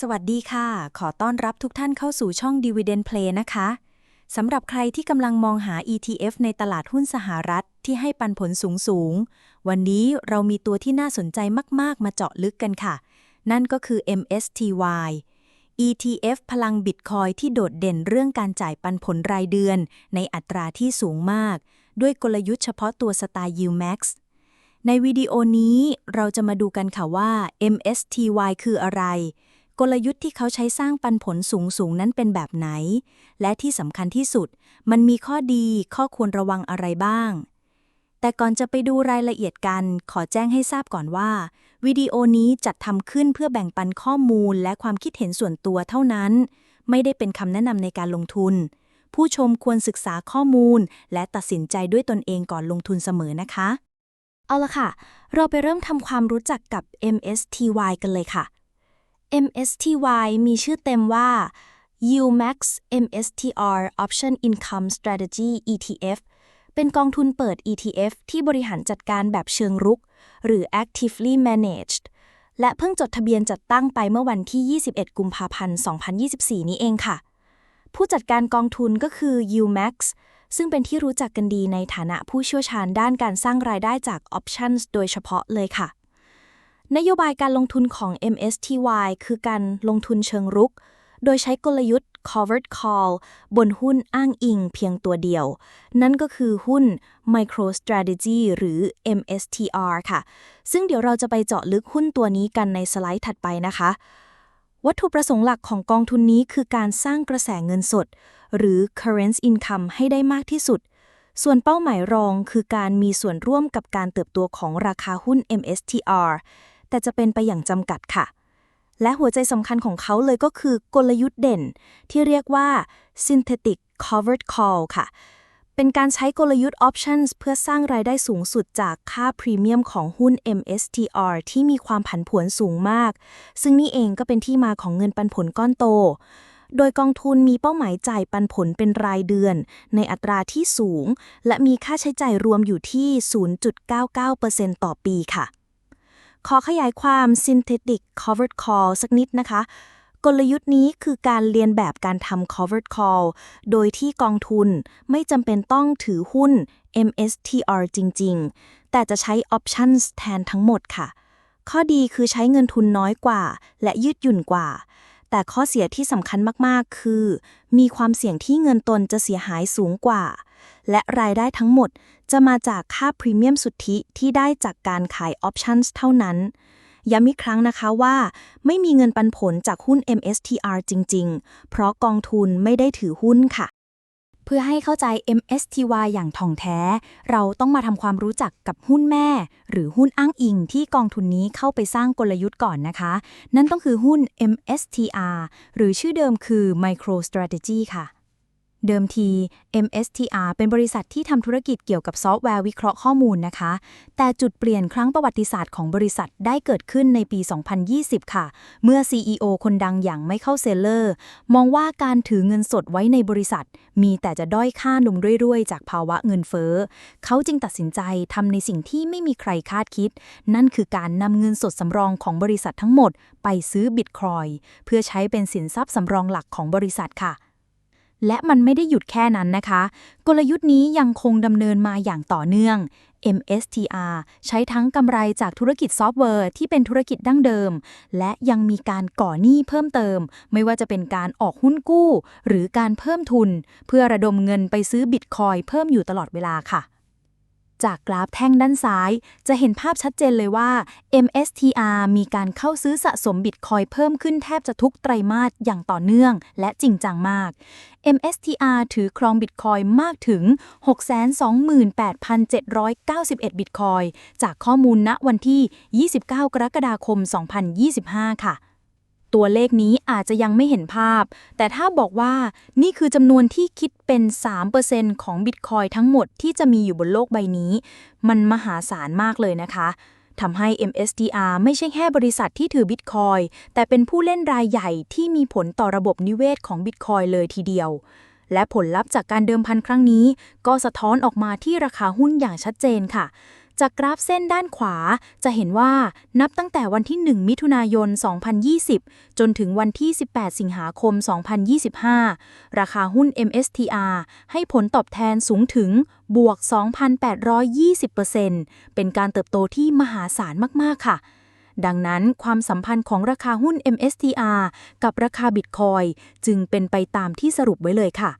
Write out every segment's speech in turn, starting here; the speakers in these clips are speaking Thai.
สวัสดีค่ะ ขอต้อนรับทุกท่านเข้าสู่ช่อง Dividend Play นะคะ สำหรับใครที่กำลังมองหา ETF ในตลาดหุ้นสหรัฐที่ให้ปันผลสูงสูง วันนี้เรามีตัวที่น่าสนใจมาก ๆ มาเจาะลึกกันค่ะ นั่นก็คือ MSTY ETF พลังบิตคอยที่โดดเด่นเรื่องการจ่ายปันผลรายเดือน ในอัตราที่สูงมาก ด้วยกลยุทธ์เฉพาะตัวสไตล์ UMAX ในวิดีโอนี้เราจะมาดูกันค่ะว่า MSTY คืออะไร กลยุทธ์ที่เขาใช้สร้างปันผลสูงสูงนั้นเป็นแบบไหน และที่สำคัญที่สุด มันมีข้อดีข้อควรระวังอะไรบ้าง แต่ก่อนจะไปดูรายละเอียดกัน ขอแจ้งให้ทราบก่อนว่า วิดีโอนี้จัดทำขึ้นเพื่อแบ่งปันข้อมูลและความคิดเห็นส่วนตัวเท่านั้น ไม่ได้เป็นคำแนะนำในการลงทุน ผู้ชมควรศึกษาข้อมูล และตัดสินใจด้วยตนเองก่อนลงทุนเสมอนะคะ เอาละค่ะ เราไปเริ่มทำความรู้จักกับ MSTY กันเลยค่ะ MSTY มีชื่อเต็มว่า UMAX MSTR Option Income Strategy ETF เป็นกองทุนเปิด ETF ที่บริหารจัดการแบบเชิงรุก หรือ actively managed และเพิ่งจดทะเบียนจัดตั้งไปเมื่อวันที่ 21 กุมภาพันธ์ 2024 นี้เองค่ะ ผู้จัดการกองทุนก็คือ UMAX ซึ่งเป็นที่รู้จักกันดีในฐานะผู้เชี่ยวชาญด้านการสร้างรายได้จาก options โดยเฉพาะเลยค่ะ นโยบายการลงทุนของ MSTY คือการลงทุนเชิงรุก โดยใช้กลยุทธ์ covered call บนหุ้นอ้างอิงเพียงตัวเดียว นั่นก็คือหุ้น MicroStrategy หรือ MSTR ค่ะ ซึ่งเดี๋ยวเราจะไปเจาะลึกหุ้นตัวนี้กันในสไลด์ถัดไปนะคะ วัตถุประสงค์หลักของกองทุนนี้คือการสร้างกระแสเงินสด หรือ current income ให้ได้มากที่สุดส่วนเป้าหมายรองคือการมีส่วนร่วมกับการเติบโตของราคาหุ้น MSTR แต่จะเป็นไปอย่างจำกัดค่ะ และหัวใจสำคัญของเขาเลยก็คือกลยุทธ์เด่น ที่เรียกว่า synthetic covered call ค่ะ เป็นการใช้กลยุทธ์ options เพื่อสร้างรายได้สูงสุดจากค่าพรีเมียมของหุ้น MSTR ที่มีความผันผวนสูงมาก ซึ่งนี่เองก็เป็นที่มาของเงินปันผลก้อนโตโดยกองทุนมีเป้าหมายจ่ายปันผลเป็นรายเดือน ในอัตราที่สูง และมีค่าใช้จ่ายรวมอยู่ที่ 0.99%ต่อปีค่ะ ขอขยายความ synthetic covered call สักนิดนะคะ กลยุทธ์นี้คือการเรียนแบบการทำ covered call โดยที่กองทุนไม่จำเป็นต้องถือหุ้น MSTR จริง ๆ แต่จะใช้ options แทนทั้งหมดค่ะ ข้อดีคือใช้เงินทุนน้อยกว่า และยืดหยุ่นกว่า แต่ข้อเสียที่สำคัญมาก ๆ คือ มีความเสี่ยงที่เงินตนจะเสียหายสูงกว่า และรายได้ทั้งหมดจะมาจากค่าพรีเมียมสุทธิที่ได้จากการขาย options เท่านั้น ย้ำอีกครั้งนะคะว่า ไม่มีเงินปันผลจากหุ้น MSTR จริง ๆ เพราะกองทุนไม่ได้ถือหุ้นค่ะเพื่อให้เข้าใจ MSTY อย่างท่องแท้ เราต้องมาทำความรู้จักกับหุ้นแม่ หรือหุ้นอ้างอิงที่กองทุนนี้เข้าไปสร้างกลยุทธ์ก่อนนะคะ นั่นต้องคือหุ้น MSTR หรือชื่อเดิมคือ MicroStrategy ค่ะ เดิมที MSTR เป็นบริษัทที่ทำธุรกิจเกี่ยวกับซอฟต์แวร์วิเคราะห์ข้อมูลนะคะ แต่จุดเปลี่ยนครั้งประวัติศาสตร์ของบริษัทได้เกิดขึ้นในปี 2020 ค่ะ เมื่อ CEO คนดังอย่างไมเคิลเซเลอร์ มองว่าการถือเงินสดไว้ในบริษัท มีแต่จะด้อยค่าลงเรื่อยๆ จากภาวะเงินเฟ้อ เขาจึงตัดสินใจทำในสิ่งที่ไม่มีใครคาดคิด นั่นคือการนำเงินสดสำรองของบริษัททั้งหมด ไปซื้อบิตคอยเพื่อใช้เป็นสินทรัพย์สำรองหลักของบริษัทค่ะ และมันไม่ได้หยุดแค่นั้นนะคะ กลยุทธ์นี้ยังคงดำเนินมาอย่างต่อเนื่อง MSTR ใช้ทั้งกำไรจากธุรกิจซอฟต์แวร์ที่เป็นธุรกิจดั้งเดิม และยังมีการก่อหนี้เพิ่มเติม ไม่ว่าจะเป็นการออกหุ้นกู้ หรือการเพิ่มทุน เพื่อระดมเงินไปซื้อบิตคอยน์เพิ่มอยู่ตลอดเวลาค่ะ จากกราฟแท่งด้านซ้าย จะเห็นภาพชัดเจนเลยว่า MSTR มีการเข้าซื้อสะสมบิตคอยเพิ่มขึ้นแทบจะทุกไตรมาสอย่างต่อเนื่องและจริงจังมาก MSTR ถือครองบิตคอยมากถึง 628,791 บิตคอยจากข้อมูลณวันที่ 29 กรกฎาคม 2025 ค่ะ ตัวเลขนี้อาจจะยังไม่เห็นภาพ แต่ถ้าบอกว่านี่คือจำนวนที่คิดเป็น 3%ของบิตคอยทั้งหมดที่จะมีอยู่บนโลกใบนี้ มันมหาศาลมากเลยนะคะทำให้ MSTR ไม่ใช่แค่บริษัทที่ถือบิตคอยแต่เป็นผู้เล่นรายใหญ่ที่มีผลต่อระบบนิเวศของบิตคอยเลยทีเดียว และผลลัพธ์จากการเดิมพันครั้งนี้ ก็สะท้อนออกมาที่ราคาหุ้นอย่างชัดเจนค่ะ จากกราฟเส้นด้านขวาจะเห็นว่านับตั้งแต่วันที่ 1 มิถุนายน 2020 จนถึงวันที่ 18 สิงหาคม 2025 ราคาหุ้น MSTR ให้ผลตอบแทนสูงถึงบวก 2,820%เป็นการเติบโตที่มหาศาลมาก ๆ ค่ะดังนั้นความสัมพันธ์ของราคาหุ้น MSTR กับราคาบิตคอยจึงเป็นไปตามที่สรุปไว้เลยค่ะ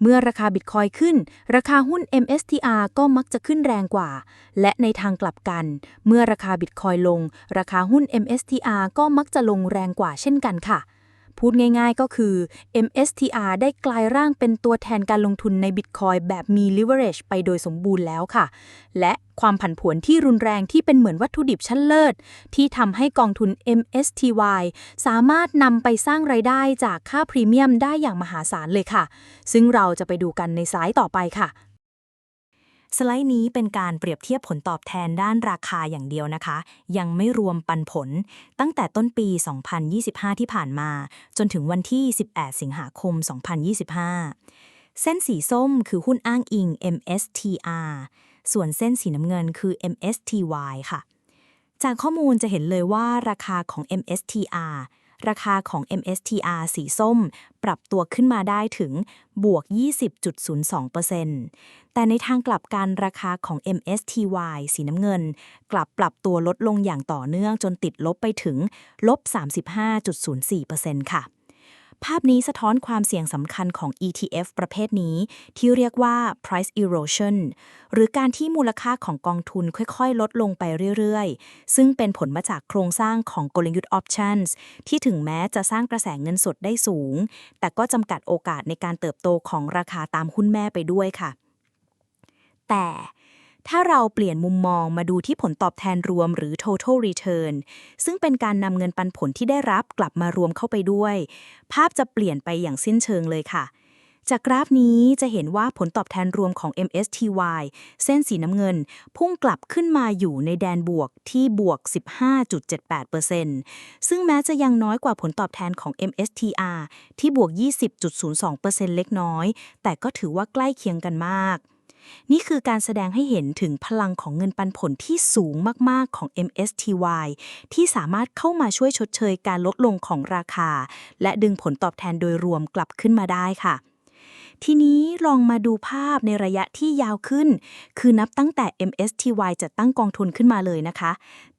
เมื่อราคาบิตคอยขึ้น ราคาหุ้น MSTR ก็มักจะขึ้นแรงกว่า และในทางกลับกัน เมื่อราคาบิตคอยลง ราคาหุ้น MSTR ก็มักจะลงแรงกว่าเช่นกันค่ะ พูดง่ายๆก็คือ MSTR ได้กลายร่างเป็นตัวแทนการลงทุนใน Bitcoin แบบมี leverage ไปโดยสมบูรณ์แล้วค่ะ และความผันผวนที่รุนแรงที่เป็นเหมือนวัตถุดิบชั้นเลิศ ที่ทำให้กองทุน MSTY สามารถนำไปสร้างไรายได้จากค่าพรีเมียมได้อย่างมหาศาลเลยค่ะ ซึ่งเราจะไปดูกันในสไลด์ต่อไปค่ะ สไลด์นี้เป็นการเปรียบเทียบผลตอบแทนด้านราคาอย่างเดียวนะคะ ยังไม่รวมปันผล ตั้งแต่ต้นปี 2025 ที่ผ่านมา จนถึงวันที่ 18 สิงหาคม 2025 เส้นสีส้มคือหุ้นอ้างอิง MSTR ส่วนเส้นสีน้ำเงินคือ MSTY ค่ะ จากข้อมูลจะเห็นเลยว่าราคาของ MSTR ราคาของ MSTR สีส้ม ปรับตัวขึ้นมาได้ถึงบวก 20.02%แต่ในทางกลับกันราคาของ MSTY สีน้ำเงิน กลับปรับตัวลดลงอย่างต่อเนื่องจนติดลบไปถึงลบ 35.04%ค่ะ ภาพนี้สะท้อนความเสี่ยงสำคัญของ ETF ประเภทนี้ ที่เรียกว่า price erosion หรือการที่มูลค่าของกองทุนค่อยๆ ลดลงไปเรื่อยๆ ซึ่งเป็นผลมาจากโครงสร้างของกลยุทธ์ options ที่ถึงแม้จะสร้างกระแสเงินสดได้สูง แต่ก็จำกัดโอกาสในการเติบโตของราคาตามหุ้นแม่ไปด้วยค่ะ แต่ ถ้าเราเปลี่ยนมุมมองมาดูที่ผลตอบแทนรวมหรือ total return ซึ่งเป็นการนำเงินปันผลที่ได้รับกลับมารวมเข้าไปด้วย ภาพจะเปลี่ยนไปอย่างสิ้นเชิงเลยค่ะ จากกราฟนี้จะเห็นว่าผลตอบแทนรวมของ MSTY เส้นสีน้ำเงิน พุ่งกลับขึ้นมาอยู่ในแดนบวกที่บวก 15.78%ซึ่งแม้จะยังน้อยกว่าผลตอบแทนของ MSTR ที่บวก 20.02%เล็กน้อย แต่ก็ถือว่าใกล้เคียงกันมาก นี่คือการแสดงให้เห็นถึงพลังของเงินปันผลที่สูงมาก ๆ ของ MSTY ที่สามารถเข้ามาช่วยชดเชยการลดลงของราคา และดึงผลตอบแทนโดยรวมกลับขึ้นมาได้ค่ะ ทีนี้ลองมาดูภาพในระยะที่ยาวขึ้น คือนับตั้งแต่ MSTY จะตั้งกองทุนขึ้นมาเลยนะคะ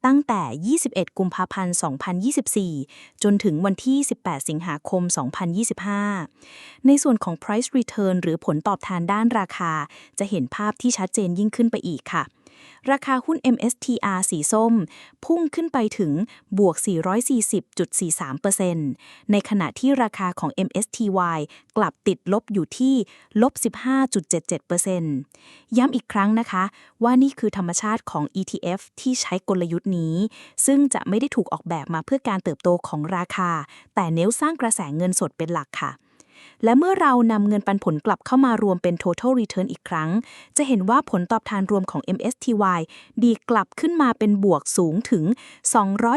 ตั้งแต่ 21 กุมภาพันธ์ 2024 จนถึงวันที่ 18 สิงหาคม 2025 ในส่วนของ price return หรือผลตอบแทนด้านราคา จะเห็นภาพที่ชัดเจนยิ่งขึ้นไปอีกค่ะ ราคาหุ้น MSTR สีส้ม พุ่งขึ้นไปถึงบวก 440.43%ในขณะที่ราคาของ MSTY กลับติดลบอยู่ที่ลบ 15.77%ย้ำอีกครั้งนะคะ ว่านี่คือธรรมชาติของ ETF ที่ใช้กลยุทธ์นี้ ซึ่งจะไม่ได้ถูกออกแบบมาเพื่อการเติบโตของราคา แต่เน้นสร้างกระแสเงินสดเป็นหลักค่ะ และเมื่อเรานำเงินปันผลกลับเข้ามารวมเป็น total return อีกครั้ง จะเห็นว่าผลตอบแทนรวมของ MSTY ดีกลับขึ้นมาเป็นบวกสูงถึง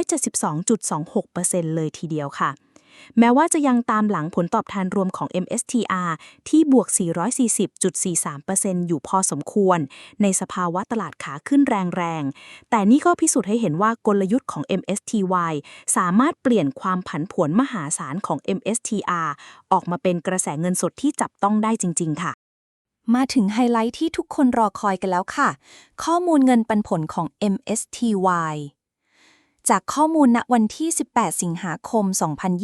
272.26%เลยทีเดียวค่ะ แม้ว่าจะยังตามหลังผลตอบแทนรวมของ MSTR ที่บวก 440.43%อยู่พอสมควร ในสภาวะตลาดขาขึ้นแรงๆ แต่นี่ก็พิสูจน์ให้เห็นว่ากลยุทธ์ของ MSTY สามารถเปลี่ยนความผันผวนมหาศาลของ MSTR ออกมาเป็นกระแสเงินสดที่จับต้องได้จริง ๆ ค่ะมาถึงไฮไลท์ที่ทุกคนรอคอยกันแล้วค่ะ ข้อมูลเงินปันผลของ MSTY จากข้อมูลณวันที่ 18 สิงหาคม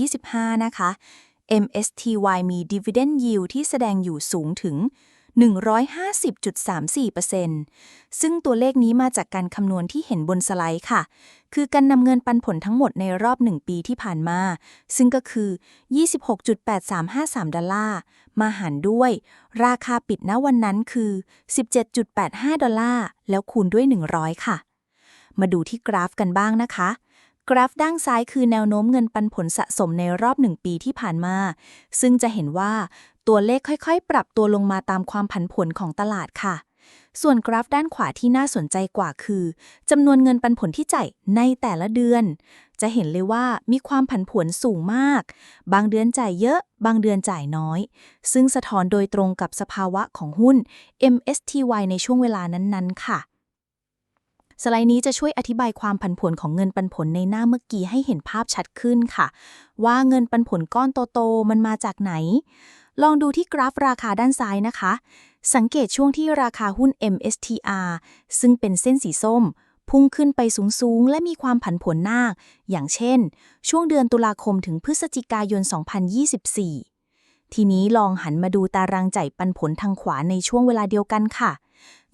2025 นะคะ MSTY มี Dividend Yield ที่แสดงอยู่สูงถึง 150.34%ซึ่งตัวเลขนี้มาจากการคำนวณที่เห็นบนสไลด์ค่ะ คือการนำเงินปันผลทั้งหมดในรอบ 1 ปีที่ผ่านมา ซึ่งก็คือ 26.8353 ดอลลาร์ มาหารด้วย ราคาปิดณวันนั้นคือ 17.85 ดอลลาร์ แล้วคูณด้วย 100 ค่ะ มาดูที่กราฟกันบ้างนะคะ กราฟด้านซ้ายคือแนวโน้มเงินปันผลสะสมในรอบ 1 ปีที่ผ่านมา ซึ่งจะเห็นว่าตัวเลขค่อยๆ ปรับตัวลงมาตามความผันผวนของตลาดค่ะ ส่วนกราฟด้านขวาที่น่าสนใจกว่าคือจำนวนเงินปันผลที่จ่ายในแต่ละเดือน จะเห็นเลยว่ามีความผันผวนสูงมาก บางเดือนจ่ายเยอะ บางเดือนจ่ายน้อย ซึ่งสะท้อนโดยตรงกับสภาวะของหุ้น MSTY ในช่วงเวลานั้นๆ ค่ะ สไลด์นี้จะช่วยอธิบายความผันผวนของเงินปันผลในหน้าเมื่อกี้ให้เห็นภาพชัดขึ้นค่ะ ว่าเงินปันผลก้อนโตๆมันมาจากไหน ลองดูที่กราฟราคาด้านซ้ายนะคะ สังเกตช่วงที่ราคาหุ้น MSTR ซึ่งเป็นเส้นสีส้ม พุ่งขึ้นไปสูงๆ และมีความผันผวนหน้าอย่างเช่น ช่วงเดือนตุลาคมถึงพฤศจิกายน 2024 ทีนี้ลองหันมาดูตารางจ่ายปันผลทางขวาในช่วงเวลาเดียวกันค่ะ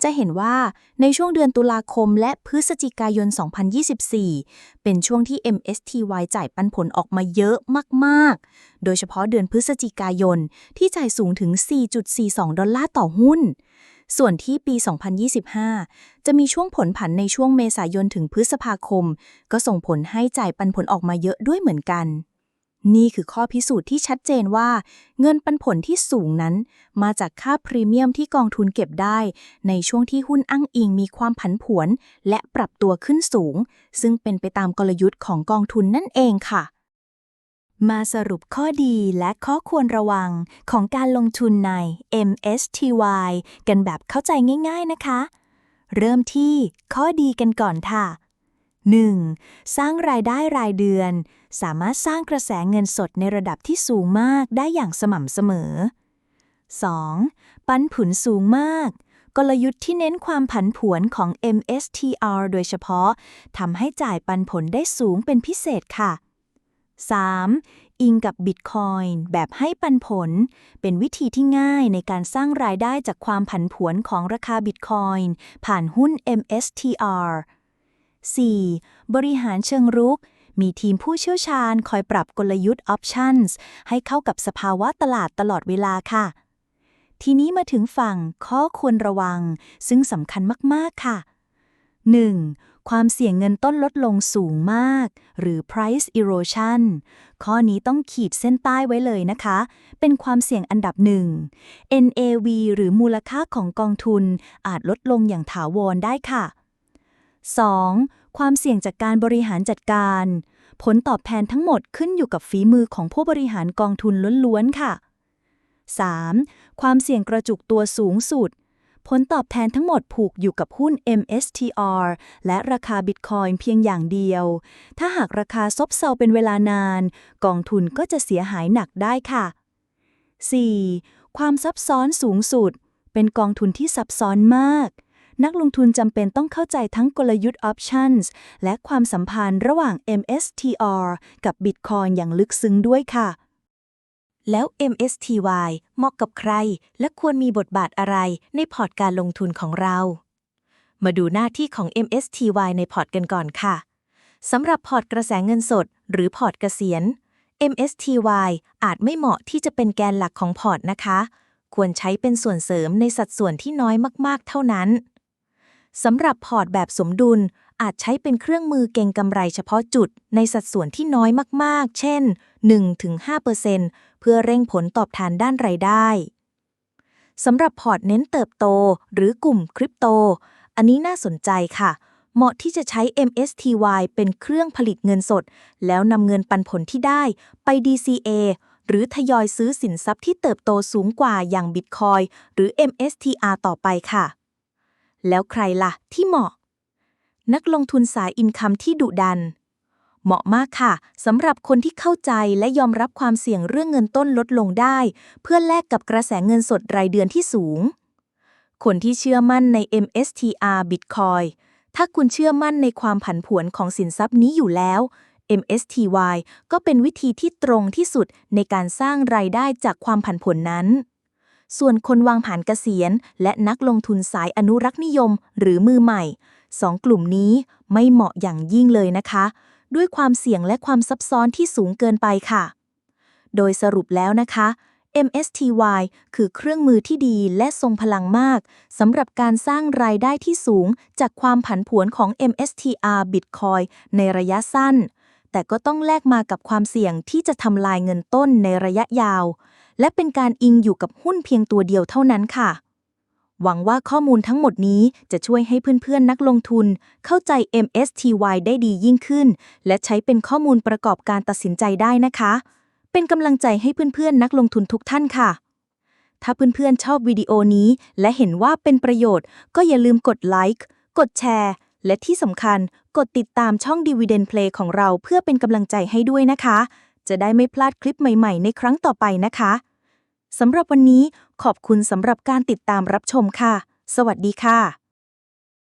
จะเห็นว่าในช่วงเดือนตุลาคมและพฤศจิกายน 2024 เป็นช่วงที่ MSTY จ่ายปันผลออกมาเยอะมาก ๆ โดยเฉพาะเดือนพฤศจิกายนที่จ่ายสูงถึง 4.42 ดอลลาร์ต่อหุ้น ส่วนที่ปี 2025 จะมีช่วงผลผันในช่วงเมษายนถึงพฤษภาคม ก็ส่งผลให้จ่ายปันผลออกมาเยอะด้วยเหมือนกัน นี่คือข้อพิสูจน์ที่ชัดเจนว่า เงินปันผลที่สูงนั้น มาจากค่าพรีเมียมที่กองทุนเก็บได้ ในช่วงที่หุ้นอ้างอิงมีความผันผวน และปรับตัวขึ้นสูง ซึ่งเป็นไปตามกลยุทธ์ของกองทุนนั่นเองค่ะ มาสรุปข้อดีและข้อควรระวังของการลงทุนใน MSTY กันแบบเข้าใจง่าย ๆนะคะ เริ่มที่ข้อดีกันก่อนค่ะ 1. สร้างรายได้รายเดือน สามารถสร้างกระแสเงินสดในระดับที่สูงมากได้อย่างสม่ำเสมอ 2. ปันผลสูงมาก กลยุทธ์ที่เน้นความผันผวนของ MSTR โดยเฉพาะทำให้จ่ายปันผลได้สูงเป็นพิเศษค่ะ 3. อิงกับ Bitcoin แบบให้ปันผล เป็นวิธีที่ง่ายในการสร้างรายได้จากความผันผวนของราคา Bitcoin ผ่านหุ้น MSTR 4. บริหารเชิงรุก มีทีมผู้เชี่ยวชาญคอยปรับกลยุทธ์ Options ให้เข้ากับสภาวะตลาดตลอดเวลาค่ะ ทีนี้มาถึงฝั่งข้อควรระวัง ซึ่งสำคัญมาก ๆ ค่ะ 1. ความเสี่ยงเงินต้นลดลงสูงมาก หรือ price erosion ข้อนี้ต้องขีดเส้นใต้ไว้เลยนะคะ เป็นความเสี่ยงอันดับหนึ่ง NAV หรือมูลค่าของกองทุนอาจลดลงอย่างถาวรได้ค่ะ 2. ความเสี่ยงจากการบริหารจัดการ ผลตอบแทนทั้งหมดขึ้นอยู่กับฝีมือของผู้บริหารกองทุนล้วนๆค่ะ 3. ความเสี่ยงกระจุกตัวสูงสุด ผลตอบแทนทั้งหมดผูกอยู่กับหุ้น MSTR และราคาบิตคอยน์เพียงอย่างเดียว ถ้าหากราคาซบเซาเป็นเวลานาน กองทุนก็จะเสียหายหนักได้ค่ะ 4. ความซับซ้อนสูงสุด เป็นกองทุนที่ซับซ้อนมาก นักลงทุนจำเป็นต้องเข้าใจทั้งกลยุทธ์ Options และความสัมพันธ์ระหว่าง MSTR กับ Bitcoin อย่างลึกซึ้งด้วยค่ะ แล้ว MSTY เหมาะกับใคร และควรมีบทบาทอะไรในพอร์ตการลงทุนของเรา มาดูหน้าที่ของ MSTY ในพอร์ตกันก่อนค่ะสำหรับพอร์ตกระแสเงินสด หรือพอร์ตเกษียณ MSTY อาจไม่เหมาะที่จะเป็นแกนหลักของพอร์ตนะคะ ควรใช้เป็นส่วนเสริมในสัดส่วนที่น้อยมากๆ เท่านั้น สำหรับพอร์ตแบบสมดุลอาจใช้เป็นเครื่องมือเก็งกำไรเฉพาะจุด ในสัดส่วนที่น้อยมากๆ เช่น 1-5%เพื่อเร่งผลตอบแทนด้านรายได้ สำหรับพอร์ตเน้นเติบโต หรือกลุ่มคริปโต อันนี้น่าสนใจค่ะ เหมาะที่จะใช้ MSTY เป็นเครื่องผลิตเงินสด แล้วนำเงินปันผลที่ได้ไป DCA หรือทยอยซื้อสินทรัพย์ที่เติบโตสูงกว่าอย่าง Bitcoin หรือ MSTR ต่อไปค่ะ แล้วใครล่ะที่เหมาะ นักลงทุนสายอินคัมที่ดุดัน เหมาะมากค่ะสำหรับคนที่เข้าใจและยอมรับความเสี่ยงเรื่องเงินต้นลดลงได้ เพื่อแลกกับกระแสเงินสดรายเดือนที่สูง คนที่เชื่อมั่นใน MSTR Bitcoin ถ้าคุณเชื่อมั่นในความผันผวนของสินทรัพย์นี้อยู่แล้ว MSTY ก็เป็นวิธีที่ตรงที่สุดในการสร้างรายได้จากความผันผวนนั้น ส่วนคนวางผ่านเกษียณ และนักลงทุนสายอนุรักษ์นิยม หรือมือใหม่สองกลุ่มนี้ไม่เหมาะอย่างยิ่งเลยนะคะ ด้วยความเสี่ยงและความซับซ้อนที่สูงเกินไปค่ะ โดยสรุปแล้วนะคะ MSTY คือเครื่องมือที่ดีและทรงพลังมากสำหรับการสร้างรายได้ที่สูงจากความผันผวนของ MSTR Bitcoin ในระยะสั้น แต่ก็ต้องแลกมากับความเสี่ยงที่จะทำลายเงินต้นในระยะยาว และเป็นการอิงอยู่กับหุ้นเพียงตัวเดียวเท่านั้นค่ะ หวังว่าข้อมูลทั้งหมดนี้จะช่วยให้เพื่อนๆนักลงทุน เข้าใจ MSTY ได้ดียิ่งขึ้น และใช้เป็นข้อมูลประกอบการตัดสินใจได้นะคะ เป็นกำลังใจให้เพื่อนๆนักลงทุนทุกท่านค่ะ ถ้าเพื่อนๆชอบวิดีโอนี้ และเห็นว่าเป็นประโยชน์ ก็อย่าลืมกดไลค์กดแชร์และที่สำคัญกดติดตามช่อง Dividend Play ของเราเพื่อเป็นกำลังใจให้ด้วยนะคะ จะได้ไม่พลาดคลิปใหม่ ๆ ในครั้งต่อไปนะคะ สำหรับวันนี้ขอบคุณสำหรับการติดตามรับชมค่ะ สวัสดีค่ะ